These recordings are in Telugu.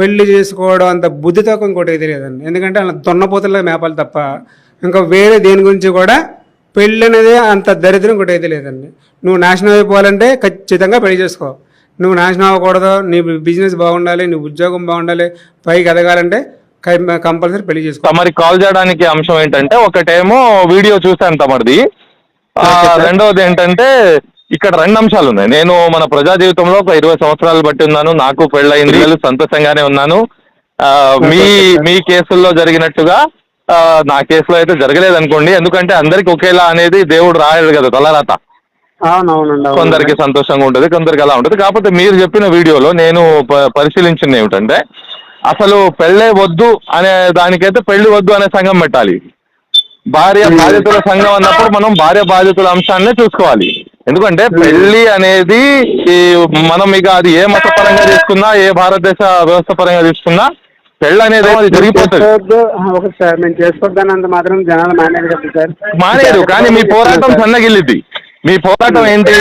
పెళ్ళి చేసుకోవడం అంత బుద్ధితో ఇంకోటి ఏది లేదండి. ఎందుకంటే అలా దున్నపోతుల్లో మేపాలి తప్ప ఇంకా వేరే దేని గురించి కూడా పెళ్ళి అనేది అంత దరిద్రం ఇంకోటి అయితే లేదండి. నువ్వు నాశనం అయిపోవాలంటే ఖచ్చితంగా పెళ్ళి చేసుకో. నువ్వు నాశనం అవ్వకూడదు నీ బిజినెస్ బాగుండాలి నీ ఉద్యోగం బాగుండాలి పైకి ఎదగాలంటే కంపల్సరీ పెళ్ళి చేసుకో. తమరికి కాల్ చేయడానికి అంశం ఏంటంటే ఒకటేమో వీడియో చూశాను తమరిది. ఆ, రెండవది ఏంటంటే ఇక్కడ రెండు అంశాలు ఉన్నాయి. నేను మన ప్రజా జీవితంలో ఒక ఇరవై సంవత్సరాలు బట్టి ఉన్నాను. నాకు పిల్లలు సంతోషంగానే ఉన్నాను. మీ మీ కేసుల్లో జరిగినట్టుగా నా కేసులో అయితే జరగలేదు అనుకోండి ఎందుకంటే అందరికి ఒకేలా అనేది దేవుడు రాయడు కదా తలరాత. కొందరికి సంతోషంగా ఉంటుంది కొందరికి అలా ఉంటుంది. కాకపోతే మీరు చెప్పిన వీడియోలో నేను పరిశీలించింది ఏమిటంటే అసలు పెళ్ళే వద్దు అనే దానికైతే పెళ్ళి వద్దు అనే సంఘం పెట్టాలి. భార్య బాధితుల సంఘం అన్నప్పుడు మనం భార్య బాధితుల అంశాన్నే చూసుకోవాలి. ఎందుకంటే పెళ్ళి అనేది ఈ మనం ఇక అది ఏ మతపరంగా తీసుకున్నా ఏ భారతదేశ వ్యవస్థ పరంగా తీసుకున్నా పెళ్ళి అనేది అది జరిగిపోతుంది. ఒకటి సార్ మేము చేసుకోవద్దని అంత మాత్రం జనాలు మానేది కదా సార్. మానేరు కానీ మీ పోరాటం సన్నగిల్లిద్ది. మీ పోరాటం ఏంటి?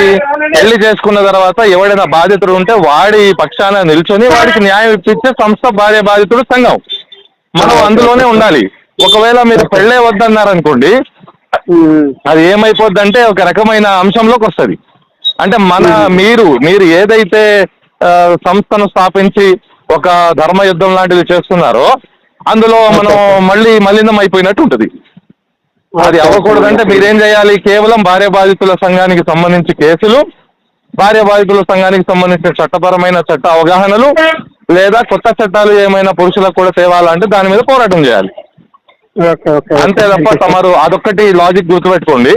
పెళ్ళి చేసుకున్న తర్వాత ఎవడైనా బాధితుడు ఉంటే వాడి పక్షాన నిల్చొని వాడికి న్యాయం ఇప్పించే సంస్థ భార్య బాధితుడు సంఘం. మనం అందులోనే ఉండాలి. ఒకవేళ మీరు పెళ్ళే వద్దన్నారనుకోండి అది ఏమైపోద్ది అంటే ఒక రకమైన అంశంలోకి వస్తుంది. అంటే మన మీరు మీరు ఏదైతే సంస్థను స్థాపించి ఒక ధర్మ యుద్ధం లాంటిది చేస్తున్నారో అందులో మనం మళ్ళీ మలినం అయిపోయినట్టు ఉంటుంది. అది అవ్వకూడదంటే మీరేం చేయాలి? కేవలం భార్య బాధితుల సంఘానికి సంబంధించి కేసులు భార్య బాధితుల సంఘానికి సంబంధించిన చట్టపరమైన చట్ట అవగాహనలు లేదా కొత్త చట్టాలు ఏమైనా పురుషులకు కూడా తేవాలంటే దాని మీద పోరాటం చేయాలి. అంతే తప్ప తమరు అదొక్కటి లాజిక్ గుర్తుపెట్టుకోండి.